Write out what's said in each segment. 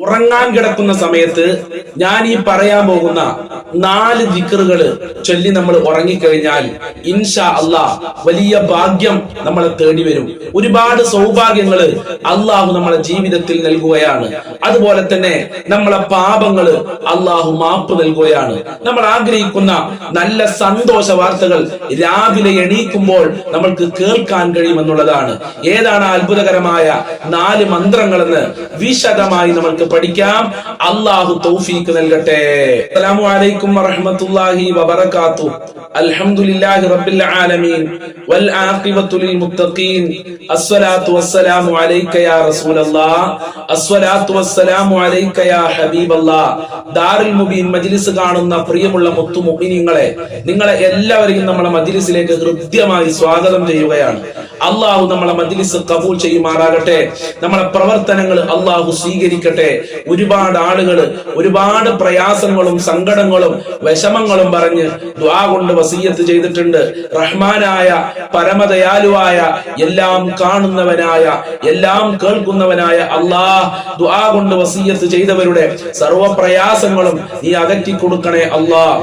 ഉറങ്ങാൻ കിടക്കുന്ന സമയത്ത് ഞാൻ ഈ പറയാൻ പോകുന്ന നാല് ദിക്കറുകൾ ചൊല്ലി നമ്മൾ ഉറങ്ങിക്കഴിഞ്ഞാൽ ഇൻഷാ അള്ളാ വലിയ ഭാഗ്യം നമ്മളെ തേടി വരും. ഒരുപാട് സൗഭാഗ്യങ്ങൾ അള്ളാഹു നമ്മളെ ജീവിതത്തിൽ നൽകുകയാണ്. അതുപോലെ തന്നെ നമ്മളെ പാപങ്ങൾ അള്ളാഹു മാപ്പ് നൽകുകയാണ്. നമ്മൾ ആഗ്രഹിക്കുന്ന നല്ല സന്തോഷ വാർത്തകൾ രാവിലെ എണീക്കുമ്പോൾ നമ്മൾക്ക് കേൾക്കാൻ കഴിയുമെന്നുള്ളതാണ്. ഏതാണ് അത്ഭുതകരമായ നാല് മന്ത്രങ്ങളെന്ന് വിശദമായി നമ്മൾക്ക് പഠിക്കാം. അള്ളാഹു തൗഫീക്ക് നൽകട്ടെ. അസ്സലാമു അലൈക്കും വറഹ്മത്തുള്ളാഹി വബറകാത്തു. അൽഹംദുലില്ലാഹി റബ്ബിൽ ആലമീൻ. വൽ ആഖിബത്തു ലിൽ മുത്തഖീൻ. അസ്സലാത്തു വസ്സലാമു അലൈക യാ റസൂലല്ലാഹ് അസ്സലാത്തു വസ്സലാമു അലൈക യാ ഹബീബല്ലാഹ് ദാറുൽ മുബീൻ മജ്ലിസ് കാണുന്ന പ്രിയമുള്ള മുത്തു മുഅ്മിനീങ്ങളെ നിങ്ങളെ എല്ലാവരെയും നമ്മുടെ മജ്ലിസിലേക്ക് ഹൃദ്യമായി സ്വാഗതം ചെയ്യുകയാണ്. അള്ളാഹു നമ്മളെ മജ്ലിസ് കബൂൽ ചെയ്യുമാറാകട്ടെ. നമ്മളെ പ്രവർത്തനങ്ങൾ അള്ളാഹു സ്വീകരിക്കട്ടെ. ഒരുപാട് ആളുകൾ ഒരുപാട് പ്രയാസങ്ങളും സങ്കടങ്ങളും വിഷമങ്ങളും പറഞ്ഞ് ദ്വാ കൊണ്ട് വസീയത്ത് ചെയ്തിട്ടുണ്ട്. റഹ്മാനായ പരമദയാലുവായ എല്ലാം കാണുന്നവനായ എല്ലാം കേൾക്കുന്നവനായ അള്ളാഹ് ദ്വാ കൊണ്ട് വസീയത്ത് ചെയ്തവരുടെ സർവ പ്രയാസങ്ങളും നീ അകറ്റി കൊടുക്കണേ അള്ളാഹ്.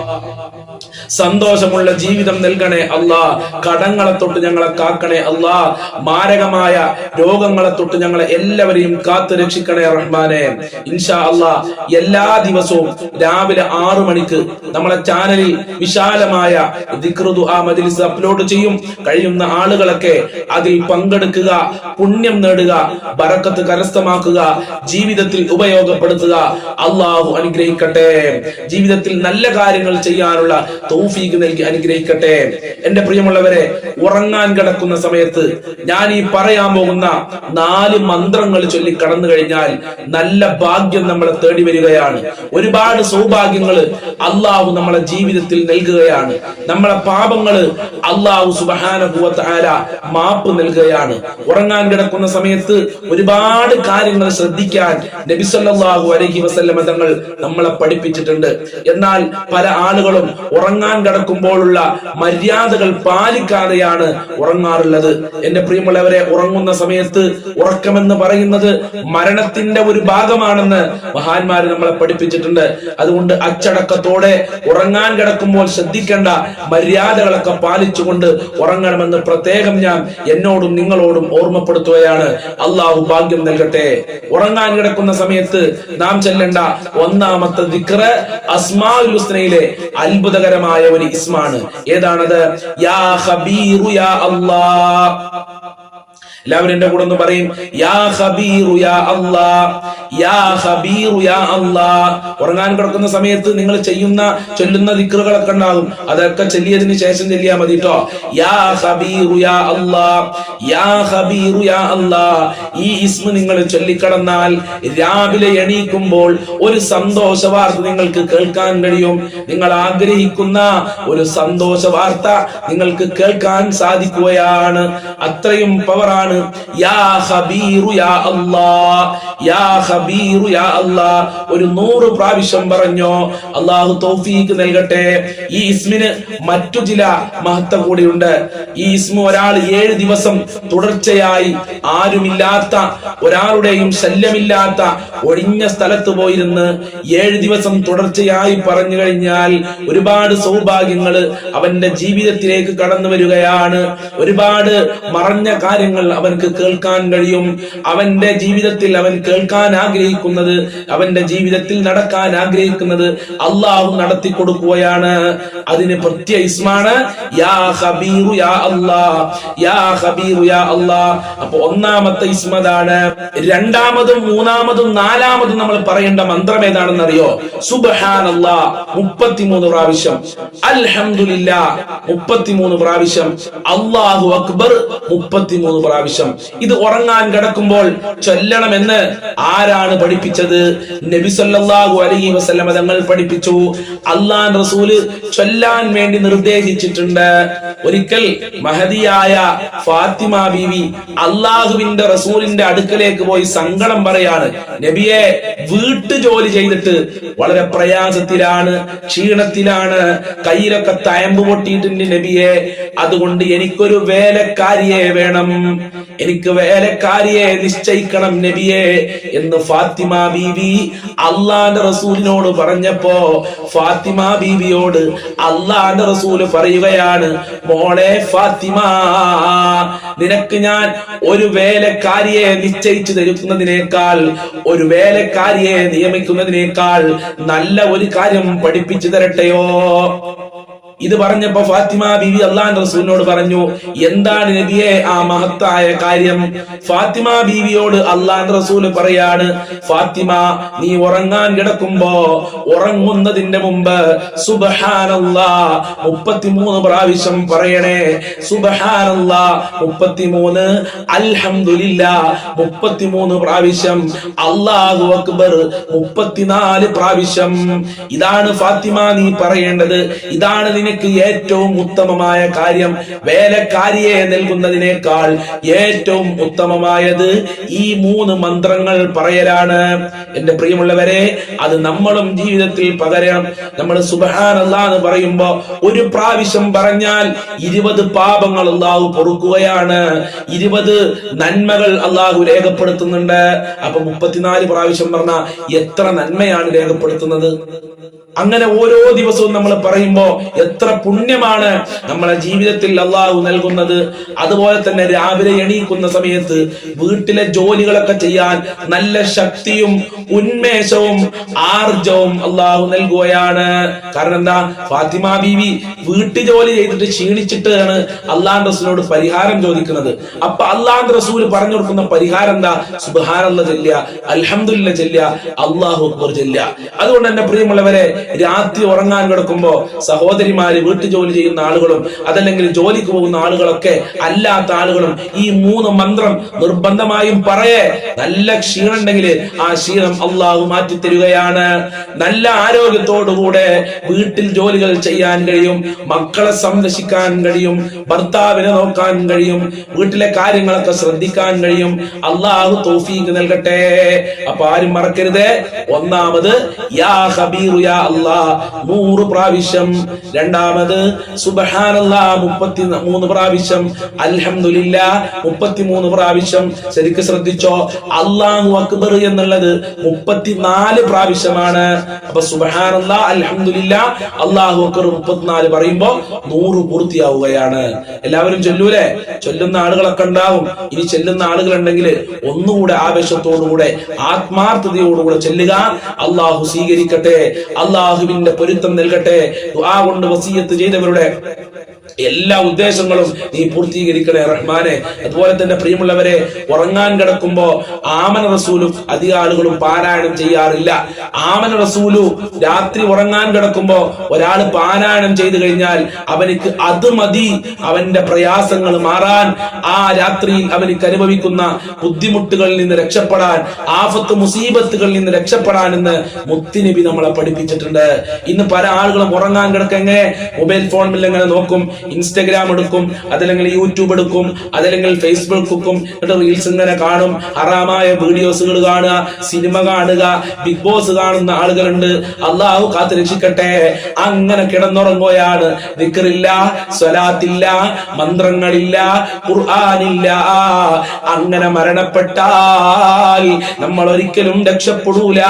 സന്തോഷമുള്ള ജീവിതം നൽകണേ അല്ലാ. കടങ്ങളെ തൊട്ട് ഞങ്ങളെ കാക്കണേ അല്ലാ. മാരകമായ രോഗങ്ങളെ തൊട്ട് ഞങ്ങളെ എല്ലാവരെയും കാത്തു രക്ഷിക്കണേ റഹ്മാനെ. ഇൻഷാ അല്ലാ. എല്ലാ ദിവസവും രാവിലെ ആറു മണിക്ക് നമ്മളെ ചാനലിൽ വിശാലമായ ദിക്റുദു ആ മജ്ലിസ് അപ്ലോഡ് ചെയ്യും. കഴിയുന്ന ആളുകളൊക്കെ അതിൽ പങ്കെടുക്കുക പുണ്യം നേടുക ബറക്കത്ത് കരസ്ഥമാക്കുക ജീവിതത്തിൽ ഉപയോഗപ്പെടുത്തുക. അള്ളാഹു അനുഗ്രഹിക്കട്ടെ. ജീവിതത്തിൽ നല്ല കാര്യങ്ങൾ ചെയ്യാനുള്ള തൗഫീഖ് നൽകി അനുഗ്രഹിക്കട്ടെ. എന്റെ പ്രിയമുള്ളവരെ ഉറങ്ങാൻ കിടക്കുന്ന സമയത്ത് ഞാൻ ഈ പറയാൻ പോകുന്ന നാല് മന്ത്രങ്ങൾ ചൊല്ലി കടന്നു കഴിഞ്ഞാൽ നല്ല ഭാഗ്യം നമ്മളെ തേടി വരികയാണ്. ഒരുപാട് സൗഭാഗ്യങ്ങൾ അള്ളാഹു നമ്മളെ ജീവിതത്തിൽ നൽകുകയാണ്. നമ്മളെ പാപങ്ങൾ അള്ളാഹു സുബഹാന മാപ്പ് നൽകുകയാണ്. ഉറങ്ങാൻ കിടക്കുന്ന സമയത്ത് ഒരുപാട് കാര്യങ്ങൾ ശ്രദ്ധിക്കാൻ നബിസല്ലാഹു അലഹി വസല്ലമ തങ്ങൾ നമ്മളെ പഠിപ്പിച്ചിട്ടുണ്ട്. എന്നാൽ പല ആളുകളും ഉറങ്ങാൻ കിടക്കുമ്പോഴുള്ള മര്യാദകൾ പാലിക്കാതെയാണ് ഉറങ്ങാറുള്ളത്. എന്റെ പ്രിയമുള്ളവരെ ഉറങ്ങുന്ന സമയത്ത് ഉറക്കമെന്ന് പറയുന്നത് മരണത്തിന്റെ ഒരു ഭാഗമാണെന്ന് മഹാന്മാര് നമ്മളെ പഠിപ്പിച്ചിട്ടുണ്ട്. അതുകൊണ്ട് അച്ചടക്കത്തോടെ ഉറങ്ങാൻ കിടക്കുമ്പോൾ ശ്രദ്ധിക്കേണ്ട മര്യാദകളൊക്കെ പാലിച്ചുകൊണ്ട് ഉറങ്ങണമെന്ന് പ്രത്യേകം ഞാൻ എന്നോടും നിങ്ങളോടും ഓർമ്മപ്പെടുത്തുകയാണ്. അള്ളാഹു ഭാഗ്യം നൽകട്ടെ. ഉറങ്ങാൻ കിടക്കുന്ന സമയത്ത് നാം ചെല്ലേണ്ട ഒന്നാമത്തെ ദിക്റ് അസ്മാഉൽ ഹുസ്നയിലെ അത്ഭുതകരമായ ഒരു ഇസ്മാണ്. ഏതാണത്? യാ ഹബീറു യാ അല്ലാഹ്. എല്ലാവരും എന്റെ കൂടെ ഒന്ന് പറയും യാ ഹബീറു യാ അല്ലാ യാ ഹബീറു യാ അല്ലാ ഉറങ്ങാൻ കിടക്കുന്ന സമയത്ത് നിങ്ങൾ ചെയ്യുന്ന ചൊല്ലുന്ന ദിക്റുകളൊക്കെ ഉണ്ടാകും. അതൊക്കെ ചൊല്ലിയതിന് ശേഷം ചൊല്ലിയാ മതി കേട്ടോ യാ ഹബീറു യാ അല്ലാ യാ ഹബീറു യാ അല്ലാ ഈ ഇസ്മ നിങ്ങൾ ചൊല്ലിക്കടന്നാൽ രാവിലെ എണീക്കുമ്പോൾ ഒരു സന്തോഷ വാർത്ത നിങ്ങൾക്ക് കേൾക്കാൻ കഴിയും. നിങ്ങൾ ആഗ്രഹിക്കുന്ന ഒരു സന്തോഷ വാർത്ത നിങ്ങൾക്ക് കേൾക്കാൻ സാധിക്കുകയാണ്. അത്രയും പവറാണ് യാ ഹബീറു യാ അല്ലാ യാ ഹബീറു യാ അല്ലാ ഒരു നൂറ് പ്രാവശ്യം പറഞ്ഞോ അള്ളാഹു തൗഫീക്ക് നൽകട്ടെ. ഈ ഇസ്മിന് മറ്റു ചില മഹത്വം കൂടിയുണ്ട്. ഈ ഇസ്മു ഒരാൾ ഏഴ് ദിവസം തുടർച്ചയായി ആരുമില്ലാത്ത ഒരാളുടെയും ശല്യമില്ലാത്ത ഒഴിഞ്ഞ സ്ഥലത്ത് പോയിരുന്ന് ഏഴ് ദിവസം തുടർച്ചയായി പറഞ്ഞു കഴിഞ്ഞാൽ ഒരുപാട് സൗഭാഗ്യങ്ങൾ അവന്റെ ജീവിതത്തിലേക്ക് കടന്നു വരികയാണ്. ഒരുപാട് മറഞ്ഞ കാര്യങ്ങൾ അവൻക്ക് കേൾക്കാൻ കഴിയും. അവന്റെ ജീവിതത്തിൽ അവൻ കേൾക്കാൻ ആഗ്രഹിക്കുന്നത് അവന്റെ ജീവിതത്തിൽ നടക്കാൻ ആഗ്രഹിക്കുന്നത് അള്ളാഹു നടത്തി കൊടുക്കുകയാണ്. അതിന് പ്രത്യേക ഇസ്മാണ് യാ ഹബീറു യാ അല്ലാ യാ ഹബീറു യാ അപ്പൊ ഒന്നാമത്തെ ഇസ്മതാണ് രണ്ടാമതും മൂന്നാമതും നാലാമതും നമ്മൾ പറയേണ്ട മന്ത്രം ഏതാണെന്ന് അറിയോ സുബഹാനല്ലാ. മുപ്പത്തിമൂന്ന് പ്രാവശ്യം. അൽഹമില്ല മുപ്പത്തിമൂന്ന് പ്രാവശ്യം. അള്ളാഹു അക്ബർ മുപ്പത്തിമൂന്ന് പ്രാവശ്യം. ഇത് ഉറങ്ങാൻ കിടക്കുമ്പോൾ ചൊല്ലണമെന്ന് ആരാണ് പഠിപ്പിച്ചത്? നബി അലഹി വസല്ലമ തങ്ങൾ പഠിപ്പിച്ചു. അള്ളാൻ റസൂൽ ചൊല്ലാൻ വേണ്ടി നിർദ്ദേശിച്ചിട്ടുണ്ട്. ഒരിക്കൽ മഹതിയായ ഫാത്തിമ ബീവി അള്ളാഹുവിന്റെ റസൂലിന്റെ അടുക്കലേക്ക് പോയി സങ്കടം പറയാണ്. നബിയെ വീട്ടു ജോലി ചെയ്തിട്ട് വളരെ പ്രയാസത്തിലാണ് ക്ഷീണത്തിലാണ് കയ്യിലൊക്കെ തയമ്പ് പൊട്ടിയിട്ടുണ്ട് നബിയെ. അതുകൊണ്ട് എനിക്കൊരു വേലക്കാരിയെ വേണം. എനിക്ക് വേലക്കാരിയെ നിശ്ചയിക്കണം നബിയെ എന്ന് ഫാത്തിമ ബീവി അള്ളാന്റെ റസൂലിനോട് പറഞ്ഞപ്പോ ഫാത്തിമ ബീവിയോട് അള്ളാന്റെ റസൂൽ പറയുകയാണ് മോളെ ഫാത്തിമ നിനക്ക് ഞാൻ ഒരു വേലക്കാരിയെ നിശ്ചയിച്ചു തരുന്നതിനേക്കാൾ ഒരു വേലക്കാരിയെ നിയമിക്കുന്നതിനേക്കാൾ നല്ല ഒരു കാര്യം പഠിപ്പിച്ചു തരട്ടെയോ? ഇത് പറഞ്ഞപ്പോ ഫാത്തിമ ബിവി അള്ളാൻ റസൂലിനോട് പറഞ്ഞു എന്താണ് നബിയെ ആ മഹത്തായ കാര്യം? ഫാത്തിമ ബീവിയോട് അള്ളാൻ റസൂൽ പറയാണ് ഫാത്തിമ നീ ഉറങ്ങാൻ കിടക്കുമ്പോ ഉറങ്ങുന്നതിന്റെ മുമ്പ് സുബഹാനല്ലാ മുപ്പത്തിമൂന്ന് പ്രാവശ്യം പറയണേ സുബഹാനല്ലാ മുപ്പത്തിമൂന്ന് അൽഹമില്ല മുപ്പത്തിമൂന്ന് പ്രാവശ്യം അള്ളാഹു അക്ബർ മുപ്പത്തിനാല് പ്രാവശ്യം. ഇതാണ് ഫാത്തിമ നീ പറയേണ്ടത്. ഇതാണ് നിനക്ക് ഏറ്റവും ഉത്തമമായ കാര്യം വേലക്കാരിയെ നൽകുന്നതിനേക്കാൾ ഏറ്റവും ഉത്തമമായത് ഈ മൂന്ന് മന്ത്രങ്ങൾ പറയലാണ്. എന്റെ പ്രിയമുള്ളവരെ അത് നമ്മളും ജീവിതത്തിൽ പകരണം. നമ്മൾ സുബഹാനല്ലാന്ന് പറയുമ്പോ ഒരു പ്രാവശ്യം പറഞ്ഞാൽ ഇരുപത് പാപങ്ങൾ അള്ളാഹു പൊറുക്കുകയാണ്. ഇരുപത് നന്മകൾ അള്ളാഹു രേഖപ്പെടുത്തുന്നുണ്ട്. അപ്പൊ മുപ്പത്തിനാല് പ്രാവശ്യം പറഞ്ഞ എത്ര നന്മയാണ് രേഖപ്പെടുത്തുന്നത്? അങ്ങനെ ഓരോ ദിവസവും നമ്മൾ പറയുമ്പോ എത്ര പുണ്യമാണ് നമ്മളെ ജീവിതത്തിൽ അള്ളാഹു നൽകുന്നത്. അതുപോലെ തന്നെ രാവിലെ എണീക്കുന്ന സമയത്ത് വീട്ടിലെ ജോലികളൊക്കെ ചെയ്യാൻ നല്ല ശക്തിയും ഉന്മേഷവും ആർജവും അള്ളാഹു നൽകുകയാണ്. കാരണം എന്താ? ഫാത്തിമ ബീവി വീട്ടു ജോലി ചെയ്തിട്ട് ക്ഷീണിച്ചിട്ടാണ് അള്ളാഹ് റസൂലിനോട് പരിഹാരം ചോദിക്കുന്നത്. അപ്പൊ അള്ളാഹ് റസൂൽ പറഞ്ഞു കൊടുക്കുന്ന പരിഹാരം എന്താ? സുബാനല്ല ചെല്ലുക അൽഹംദുലില്ല ചെല്ലുക അള്ളാഹു ചെല്ലുക അതുകൊണ്ട് തന്നെ പ്രിയമുള്ളവരെ രാത്രി ഉറങ്ങാൻ കിടക്കുമ്പോ സഹോദരിമാര് വീട്ടു ജോലി ചെയ്യുന്ന ആളുകളും അതല്ലെങ്കിൽ ജോലിക്ക് പോകുന്ന ആളുകളൊക്കെ അല്ലാത്ത ആളുകളും ഈ മൂന്ന് മന്ത്രം നിർബന്ധമായും പറയേ. നല്ല ക്ഷീണം ഉണ്ടെങ്കിൽ ആ ക്ഷീണം അള്ളാഹു മാറ്റി തരികയാണ് നല്ല ആരോഗ്യത്തോടുകൂടെ വീട്ടിൽ ജോലികൾ ചെയ്യാൻ കഴിയും മക്കളെ സംരക്ഷിക്കാൻ കഴിയും ഭർത്താവിനെ നോക്കാൻ കഴിയും വീട്ടിലെ കാര്യങ്ങളൊക്കെ ശ്രദ്ധിക്കാൻ കഴിയും. അള്ളാഹു തോഫീക്ക് നൽകട്ടെ. അപ്പൊ ആരും മറക്കരുത്. ഒന്നാമത് യാ ഹബീർ യാ അല്ലാ നൂറ് പ്രാവശ്യം. രണ്ടാമത് സുബഹാനല്ലാ മുപ്പത്തി മൂന്ന് പ്രാവശ്യം. അൽഹംദുലില്ല മുപ്പത്തിമൂന്ന് പ്രാവശ്യം. ശരിക്കും ശ്രദ്ധിച്ചോ അള്ളാഹു അക്ബർ എന്നുള്ളത് മുപ്പത്തിനാല് പ്രാവശ്യമാണ്. അപ്പൊ സുബഹാനല്ല അൽഹംദുലില്ല അള്ളാഹു അക്ബർ മുപ്പത്തിനാല് പറയുമ്പോ നൂറ് പൂർത്തിയാവുകയാണ്. എല്ലാവരും ചൊല്ലൂലേ? ചൊല്ലുന്ന ആളുകളൊക്കെ ഉണ്ടാവും. ഇനി ചെല്ലുന്ന ആളുകൾ ഉണ്ടെങ്കിൽ ഒന്നുകൂടെ ആവേശത്തോടുകൂടെ ആത്മാർത്ഥതയോടുകൂടെ ചെല്ലുക. അള്ളാഹു സ്വീകരിക്കട്ടെ. അള്ളാഹുവിന്റെ പൊരുത്തം നൽകട്ടെ. കൊണ്ട് വസീയത്ത് ചെയ്തവരുടെ എല്ലാ ഉദ്ദേശങ്ങളും നീ പൂർത്തീകരിക്കണേ റഹ്മാനെ. അതുപോലെ തന്നെ പ്രിയമുള്ളവരെ ഉറങ്ങാൻ കിടക്കുമ്പോ ആമന റസൂലും അധിക ആളുകളും പാരായണം ചെയ്യാറില്ല. ആമന റസൂലു രാത്രി ഉറങ്ങാൻ കിടക്കുമ്പോ ഒരാൾ പാരായണം ചെയ്തു കഴിഞ്ഞാൽ അവനിക്ക് അത് മതി. അവന്റെ പ്രയാസങ്ങൾ മാറാൻ ആ രാത്രിയിൽ അവനിക്ക് അനുഭവിക്കുന്ന ബുദ്ധിമുട്ടുകളിൽ നിന്ന് രക്ഷപ്പെടാൻ ആഫത്ത് മുസീബത്തുകളിൽ നിന്ന് രക്ഷപ്പെടാൻ എന്ന് മുത്തിനബി നമ്മളെ പഠിപ്പിച്ചിട്ടുണ്ട്. ഇന്ന് പല ആളുകളും ഉറങ്ങാൻ കിടക്കെങ്ങനെ മൊബൈൽ ഫോണിൽ എങ്ങനെ നോക്കും? ഇൻസ്റ്റഗ്രാം എടുക്കും അതല്ലെങ്കിൽ യൂട്യൂബ് എടുക്കും അതല്ലെങ്കിൽ ഫേസ്ബുക്ക് എടുക്കും എന്നിട്ട് റീൽസ് ഇങ്ങനെ കാണും. ഹറാമായ വീഡിയോസുകൾ കാണുക സിനിമ കാണുക ബിഗ് ബോസ് കാണുന്ന ആളുകളുണ്ട്. അള്ളാഹു കാത്ത് രക്ഷിക്കട്ടെ. അങ്ങനെ കിടന്നുറങ്ങുകയാണ്. വിക്രില്ല സ്വലാത്തില്ല മന്ത്രങ്ങളില്ല ഖുർആാനില്ല. അങ്ങനെ മരണപ്പെട്ടാൽ നമ്മൾ ഒരിക്കലും രക്ഷപ്പെടൂല.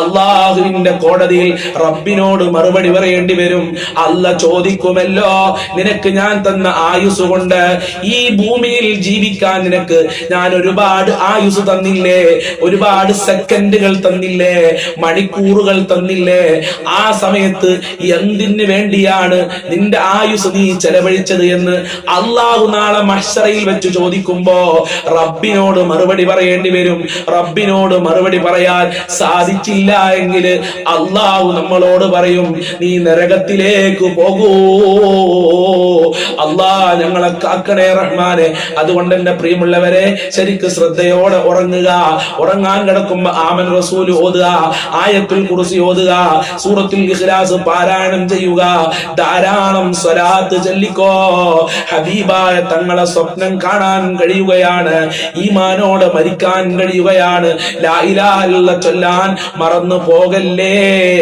അള്ളാഹുവിന്റെ കോടതിയിൽ റബ്ബിനോട് മറുപടി പറയേണ്ടി വരും. അല്ല ചോദിക്കുമല്ലോ നിനക്ക് ഞാൻ തന്ന ആയുസ് കൊണ്ട് ഈ ഭൂമിയിൽ ജീവിക്കാൻ നിനക്ക് ഞാൻ ഒരുപാട് ആയുസ് തന്നില്ലേ ഒരുപാട് സെക്കൻഡുകൾ തന്നില്ലേ മണിക്കൂറുകൾ തന്നില്ലേ. ആ സമയത്ത് എന്തിനു വേണ്ടിയാണ് നിന്റെ ആയുസ് നീ ചെലവഴിച്ചത് എന്ന് അള്ളാഹു നാളെ മഷറയിൽ വെച്ച് ചോദിക്കുമ്പോ റബ്ബിനോട് മറുപടി പറയേണ്ടി വരും. റബ്ബിനോട് മറുപടി പറയാൻ സാധിച്ചില്ല എങ്കിൽ അള്ളാഹു നമ്മളോട് പറയും നീ നരകത്തിലേക്ക് പോകൂ. അള്ളാ ഞങ്ങളെ കാക്കണേ റഹ്മാനെ. അതുകൊണ്ട് എന്റെ പ്രിയമുള്ളവരെ ശരിക്ക് ശ്രദ്ധയോടെ ഉറങ്ങുക. ഉറങ്ങാൻ കിടക്കുമ്പോ ആമൻ റസൂൽ ഓതുക. ആയത്തുൽ കുറിസി ഓതുക. സൂറത്തുൽ ഇഖ്ലാസ് പാരായണം ചെയ്യുക. ധാരാളം സ്വലാത്ത് ചൊല്ലിക്കോ. ഹബീബായ തങ്ങളെ സ്വപ്നം കാണാൻ കഴിയുകയാണ്. ഈമാനോട് മരിക്കാൻ കഴിയുകയാണ്. ലാ ഇലാഹ ചൊല്ലാൻ മറന്നു പോകല്ലേ.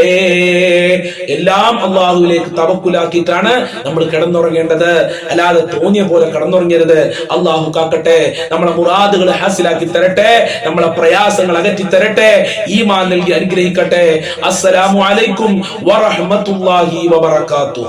എല്ലാം അള്ളാഹുവിലേക്ക് തവക്കുലാക്കിയിട്ടാണ് നമ്മൾ കിടന്നു കിടന്നുറങ്ങേണ്ടത്. അല്ലാതെ തോന്നിയ പോലെ കിടന്നുറങ്ങരുത്. അള്ളാഹു കാക്കട്ടെ നമ്മളെ മുറാദുകൾ ഹാസിലാക്കി തരട്ടെ നമ്മളെ പ്രയാസങ്ങൾ അകറ്റി തരട്ടെ ഈ ഈമാൻ നൽകി അനുഗ്രഹിക്കട്ടെ. അസ്സലാമു അലൈക്കും വറഹ്മത്തുള്ളാഹി വബറകാതുഹു.